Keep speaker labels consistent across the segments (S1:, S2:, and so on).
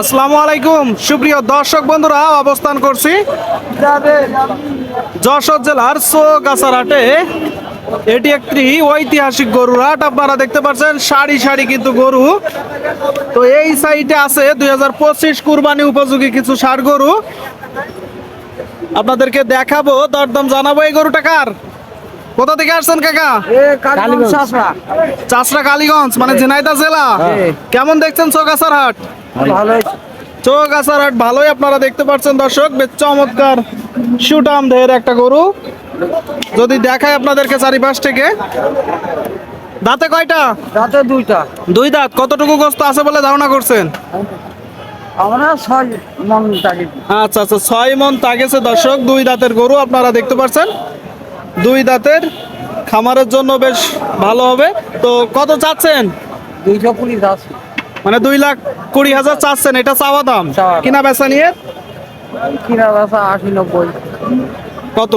S1: আসসালামু আলাইকুম। সুপ্রিয় দর্শক বন্ধুরা, অবস্থান করছি যশোর জেলার সোগাছারহাটে এটি একটি ঐতিহাসিক গরুর হাট। আপনারা দেখতে পাচ্ছেন, সারি সারি কিন্তু গরু। তো এই সাইডে আছে দুই হাজার পঁচিশ কুরবানি উপযোগী কিছু ষাট গরু। আপনাদেরকে দেখাবো, দরদম জানাব, এই গরুটা কার? কোথা থেকে আসছেন কাকা? চাষরা কালীগঞ্জ মানে ঝিনাইদহ জেলা? কেমন দেখছেন চৌগাছার হাট? চৌগাছার হাট ভালোই আপনারা দেখতে পাচ্ছেন দর্শক। বেশ চমৎকার সুটাম দেহের একটা গরু। যদি দেখায় আপনাদেরকে চারিপাশ থেকে। দাঁতে কয়টা?
S2: দাঁতে দুইটা।
S1: দুই দাঁত। কতটুকু গোস্ত আছে বলে ধারণা করছেন?
S2: আমরা ছয় মন টাকি
S1: আচ্ছা আচ্ছা ছয় মন তাগেছে দর্শক। দুই দাঁতের গরু আপনারা দেখতে পাচ্ছেন। দুই দাঁতের খামারের জন্য বেশ ভালো হবে। তো কত চাচ্ছেন?
S2: দুইশো আছে
S1: মানে দুই লাখ কুড়ি হাজার চাচ্ছেন এটা চাওয়া দাম? কিনা বেচা নিয়ে?
S2: কিনা বেচা আশি নব্বই।
S1: কত?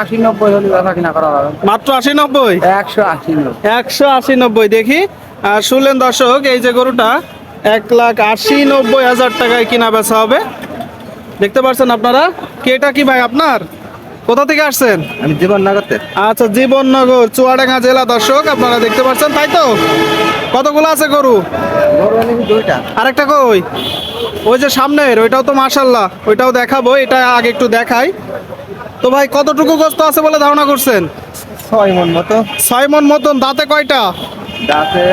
S2: আশি নব্বই হলে বেচা কিনা করা যাবে।
S1: মাত্র আশি নব্বই?
S2: একশো আশি নব্বই।
S1: একশো আশি নব্বই দেখি। আর শুনলেন দর্শক এই যে গরুটা এক লাখ আশি নব্বই হাজার টাকায় কিনা বেচা হবে। দেখতে পাচ্ছেন আপনারা? কি এটা কি ভাই আপনার? কোথা থেকে আসছেন?
S2: আমি জীবন নাগতে
S1: আচ্ছা জীবননগর চুয়াডাঙ্গা জেলা দর্শক আপনারা দেখতে পাচ্ছেন তাই তো? কতগুলো আছে গরু?
S2: দুইটা।
S1: আরেকটা কই? ওই যে সামনের ওইটাও তো মাশাল্লাহ ওইটাও দেখাবো এটা আগে একটু দেখাই। তো ভাই কতটুকু গোস্ত আছে বলে ধারণা করছেন?
S2: ছয় মন মতো।
S1: ছয় মন মতন দাঁতে কয়টা?
S2: দাঁতে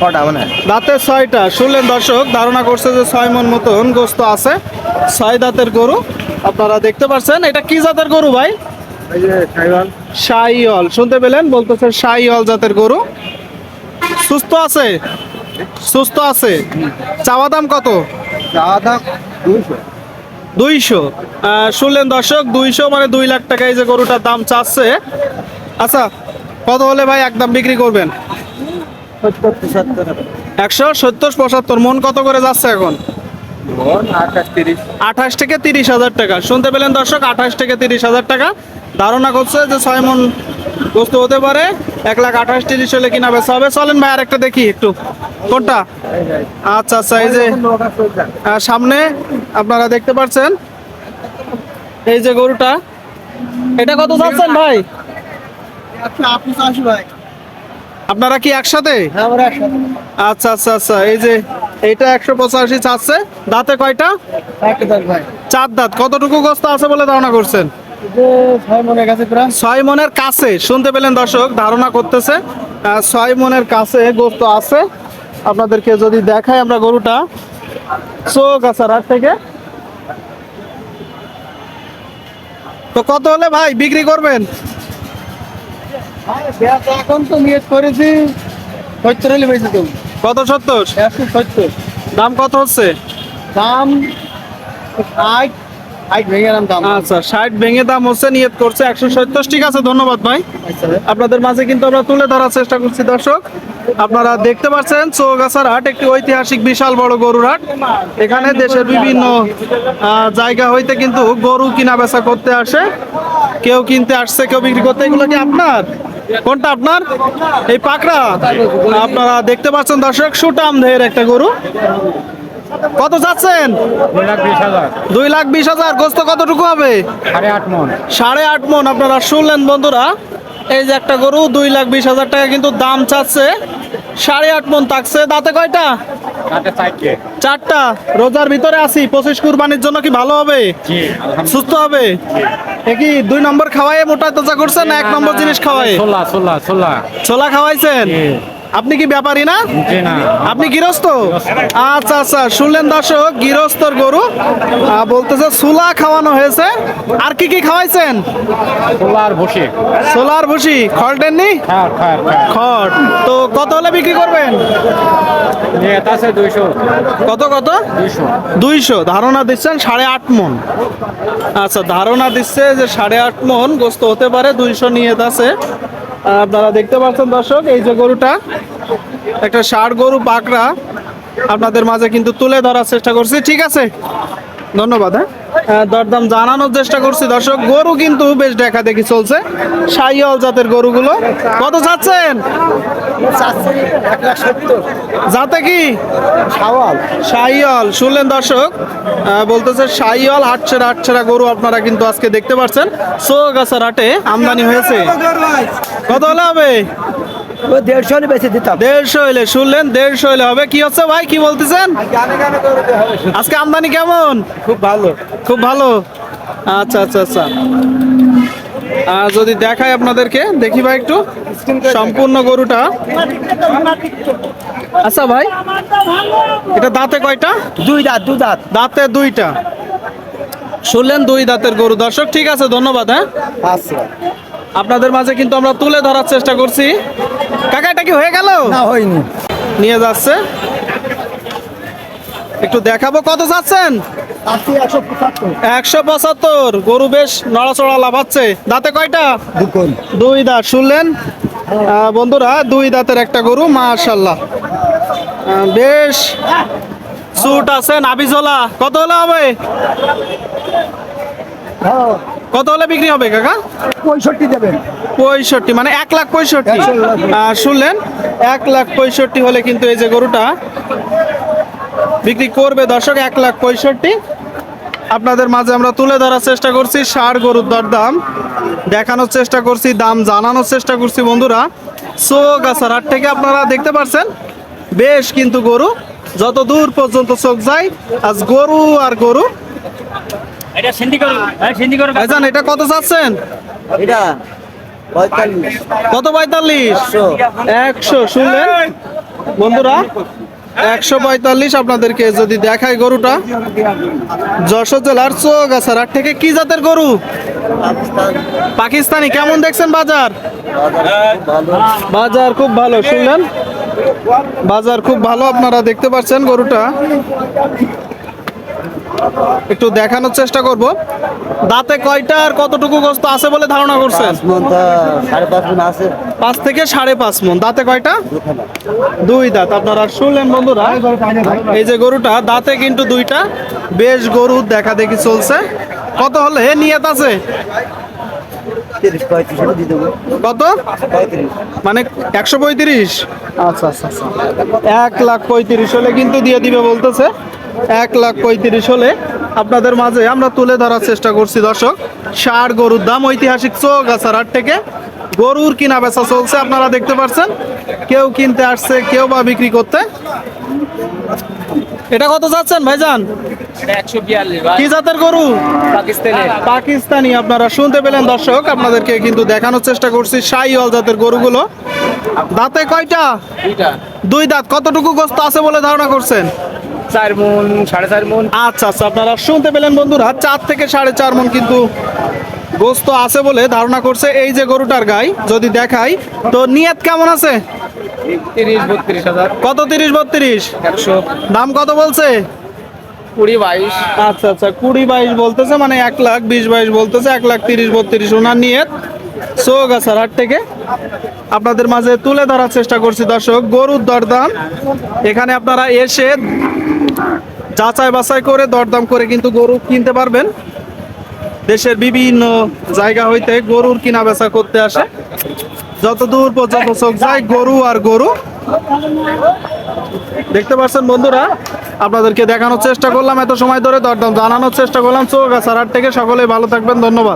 S2: কটা মানে
S1: দাঁতে ছয়টা। শুনলেন দর্শক ধারণা করছে যে ছয় মন মতন গোস্ত আছে। ছয় দাঁতের গরু। আপনারা দেখতে পাচ্ছেন এটা কি জাতের গরু ভাই?
S2: যে
S1: শুনতে পেলেন? বলতেছে শাইল জাতের গরু। সুস্থ আছে? সুস্থ আছে। চাওয়া দাম কত?
S2: আধা দুইশো।
S1: দুইশো। শুনলেন দর্শক দুইশো মানে দুই লাখ টাকা এই যে গরুটার দাম চাচ্ছে। আচ্ছা কত হলে ভাই একদম বিক্রি করবেন? একশো সত্তর পঁচাত্তর। মন কত করে যাচ্ছে এখন?
S2: আঠাশ
S1: থেকে তিরিশ হাজার টাকা। শুনতে পেলেন দর্শক আঠাশ থেকে তিরিশ হাজার টাকা। ধারণা করছে যে ছয় মন বস্তু হতে পারে। এক লাখ আঠাশ তিরিশ হলে কিনা বেচা হবে। চলেন ভাই আরেকটা দেখি একটু। কোনটা? আচ্ছা আচ্ছা এই যে সামনে আপনারা দেখতে পাচ্ছেন। এই যে গরুটা। এটা কত চাচ্ছেন ভাই? আপনারা কি একসাথে। আচ্ছা আচ্ছা আচ্ছা এই যে এইটা একশো পঁচাশি চাচ্ছে। দাঁতে কয়টা? চার দাঁত। কতটুকু গোস্ত আছে বলে ধারণা করছেন? ছয় মনের কাছে শুনতে পেলেন দর্শক ধারণা করতেছে। ছয় মনের কাছে গোস্ত আছে। আপনাদেরকে যদি দেখাই আমরা গরুটা। চোখ আছে রাত থেকে তো কত হলে ভাই বিক্রি করবেন?
S2: এখন তো নিয়ত করেছি সত্তর হলে বেশি তো।
S1: কত সত্তর?
S2: একশো সত্তর।
S1: দাম কত হচ্ছে?
S2: দাম ষাট
S1: আচ্ছা ষাট ভেঙে দাম হচ্ছে নিয়ত করছে একশো সত্তর। ঠিক আছে ধন্যবাদ ভাই। আপনাদের মাঝে কিন্তু আমরা তুলে ধরার চেষ্টা করছি দর্শক। আপনারা দেখতে পাচ্ছেন চৌগাছার হাট একটি ঐতিহাসিক বিশাল বড় গরুর হাট। এখানে দেশের বিভিন্ন জায়গা হইতে কিন্তু গরু কিনা বেচা করতে আসে। কেউ কিনতে আসছে কেউ বিক্রি করতে। এগুলো কি আপনার? কোনটা আপনার? এই পাকড়া। আপনারা দেখতে পাচ্ছেন দর্শক, সুটাম ধের একটা গরু। কত চাচ্ছেন?
S2: দুই লাখ বিশ হাজার।
S1: গোস্ত কতটুকু হবে?
S2: সাড়ে আট মন।
S1: আপনারা শুনলেন বন্ধুরা, এই যে একটা গরু, দুই লাখ বিশ হাজার টাকা কিন্তু দাম চাচ্ছে। সাড়ে আট মন থাকছে। দাঁতে কয়টা?
S2: চারটে।
S1: রোজার ভিতরে আছি। পঁচিশ কুরবানির জন্য কি ভালো হবে? সুস্থ হবে? কি দুই নম্বর খাওয়াই মোটা তাজা করছেন না এক নম্বর জিনিস খাওয়াই
S2: ছোলা ছোলা ছোলা।
S1: ছোলা খাওয়াইছেন? আপনি কি ব্যাপারী না? আপনি গৃহস্থ? আচ্ছা আচ্ছা শুনলেন দর্শক গৃহস্থর গরু বলতেছে সুলা খাওয়ানো হয়েছে। আর কি কি খাওয়াইছেন?
S2: ছোলার বসে
S1: সোলার ভুসি। খড় দেননি?
S2: খার
S1: খড় তো কত হলে বিক্রি করবেন? কত কত?
S2: দুইশো।
S1: দুইশো। ধারণা দিচ্ছেন সাড়ে আট মন। আচ্ছা ধারণা দিচ্ছে যে সাড়ে আট মন গোস্ত হতে পারে দুইশো নিয়ে আছে। আপনারা দেখতে পাচ্ছেন দর্শক, এই যে গরুটা, একটা ষাড় গরু পাকড়া। আপনাদের মাঝে কিন্তু তুলে ধরার চেষ্টা করছি। ঠিক আছে? ধন্যবাদ হ্যাঁ? দরদাম জানানোর চেষ্টা করছি দর্শক। গরু কিন্তু বেশ দেখা দেখি চলছে। সাইয়াল জাতের গরুগুলো। কত চাচ্ছেন? যাতে কি?
S2: সাওয়াল।
S1: সাইয়াল। শুনলেন দর্শক বলতেছে সাইয়াল হাটছেরা হাটছেরা গরু আপনারা কিন্তু আজকে দেখতে পাচ্ছেন সোগাছার হাটে আমদানি হয়েছে। কত হলে হবে?
S2: দেড়শো হলে বেশি দিতাম।
S1: দেড়শো হইলে শুনলেন দেড়শো হইলে হবে। কি হচ্ছে ভাই? কি বলতেছেন?
S2: গানে গানে করে হবে
S1: আজকে আমদানি কেমন?
S2: খুব ভালো।
S1: খুব ভালো? আচ্ছা আচ্ছা আচ্ছা। আর যদি দেখাই আপনাদেরকে দেখি ভাই একটু। সম্পূর্ণ গরুটা। আচ্ছা ভাই এটা দাঁতে কয়টা?
S2: দুই দাঁত দু দাঁত।
S1: দাঁতে দুইটা। শুনলেন দুই দাঁতের গরু। দর্শক ঠিক আছে ধন্যবাদ হ্যাঁ?
S2: আচ্ছা।
S1: আপনাদের মাঝে কিন্তু আমরা তুলে ধরার চেষ্টা করছি। কাকা এটা কি হয়ে গেল?
S2: না হয়নি।
S1: নিয়ে যাচ্ছে। একটু দেখাবো কত যাচ্ছেন?
S2: একশো পঁচাত্তর।
S1: গরু বেশ নড়াচড়া লাফাচ্ছে। দাঁতে কয়টা? দুই দাঁত শুনলেন? বন্ধুরা দুই দাঁতের একটা গরু মাশাল্লাহ বেশ। সুট আছে নাবিজোলা কত হলে হবে? কত হলে বিক্রি হবে কাকা?
S2: পঁয়ষট্টি দেবেন।
S1: পঁয়ষট্টি মানে এক লাখ পঁয়ষট্টি? শুনলেন এক লাখ পঁয়ষট্টি হলে কিন্তু এই যে গরুটা বিক্রি করবে দর্শক এক লাখ পঁয়ষট্টি। আপনাদের মাঝে আমরা তুলে ধরার চেষ্টা করছি ষাড় গরুর দরদাম। দেখানোর চেষ্টা করছি দাম জানানোর চেষ্টা করছি বন্ধুরা। সো গাছার হাট থেকে আপনারা দেখতে পাচ্ছেন বেশ কিন্তু গরু। যত দূর পর্যন্ত চোখ যায় আজ গরু আর গরু
S3: এটা সিন্ধি করো। হ্যাঁ সিন্ধি করো।
S1: ভাইজান এটা কত চাচ্ছেন?
S2: এটা পঁয়তাল্লিশ।
S1: কত পঁয়তাল্লিশ?
S2: একশো।
S1: শুনলেন? বন্ধুরা একশো পঁয়তাল্লিশ আপনাদেরকে যদি দেখায় গরুটা যশোর জেলার চৌগাছার হাট থেকে কি জাতের গরু? পাকিস্তানি কেমন দেখছেন বাজার? বাজার খুব ভালো শুনলেন? বাজার খুব ভালো আপনারা দেখতে পাচ্ছেন গরুটা। একটু দেখানোর চেষ্টা করব। দাঁতে কয়টা আর কতটুকু গোস্ত আছে বলে ধারণা করছেন?
S2: পাঁচ
S1: থেকে সাড়ে পাঁচ মন। দাঁতে কয়টা? দুই দাঁত। আপনারা শুনলেন বন্ধুরা এই যে গরুটা দাঁতে কিন্তু দুইটা। বেশ গরু দেখা দেখি চলছে। কত হলে? হে নিয়ত আছে? কত? মানে একশো পঁয়ত্রিশ? আচ্ছা আচ্ছা আচ্ছা। এক লাখ পঁয়ত্রিশ হলে কিন্তু দিয়ে দিবে বলতেছে। এক লাখ পঁয়ত্রিশ হলে আপনাদের মাঝে আমরা তুলে ধরার চেষ্টা করছি দর্শক। ষাট গরুর দাম ঐতিহাসিক চৌগাছার হাট থেকে গরুর কিনা বেচা চলছে আপনারা দেখতে পাচ্ছেন কেউ কিনতে আসছে কেউ বা বিক্রি করতে। এটা কত যাচ্ছেন ভাইজান? কি জাতের গরু?
S3: পাকিস্তানি।
S1: আপনারা শুনতে পেলেন দর্শক। আপনাদেরকে কিন্তু দেখানোর চেষ্টা করছি শাহিওয়াল জাতের গরুগুলো। দাঁতে কয়টা? দুই দাঁত। কতটুকু গোস্ত আছে বলে ধারণা করছেন?
S3: চার মন সাড়ে চার মন।
S1: আচ্ছা আচ্ছা আপনারা শুনতে পেলেন বন্ধুরা চার থেকে সাড়ে চার মন কিন্তু গোস্ত আছে বলে ধারণা করছে এই যে গরুটার গাই যদি দেখাই। তো নিয়ত কেমন আছে?
S3: তিরিশ বত্রিশ হাজার।
S1: কত তিরিশ বত্রিশ?
S3: একশো।
S1: দাম কত বলছে?
S3: কুড়ি বাইশ।
S1: আচ্ছা আচ্ছা কুড়ি বাইশ বলতেছে মানে এক লাখ বিশ বাইশ বলতেছে এক লাখ তিরিশ বত্রিশ ওনার নিয়ে সোগাছার হাট থেকে আপনাদের মাঝে তুলে ধরার চেষ্টা করছি দর্শক গরুর দরদাম। এখানে আপনারা এসে যাচাই বাছাই করে, দরদাম করে কিন্তু গরু কিনতে পারবেন। দেশের বিভিন্ন জায়গা হইতে গরুর কিনা বেচা করতে আসে। যত দূর পর্যন্ত চোখ যায়, গরু আর গরু। দেখতে পাচ্ছেন বন্ধুরা, আপনাদেরকে দেখানোর চেষ্টা করলাম, এত সময় ধরে দরদাম জানানোর চেষ্টা করলাম। চোখ হাট থেকে সকলে ভালো থাকবেন, ধন্যবাদ।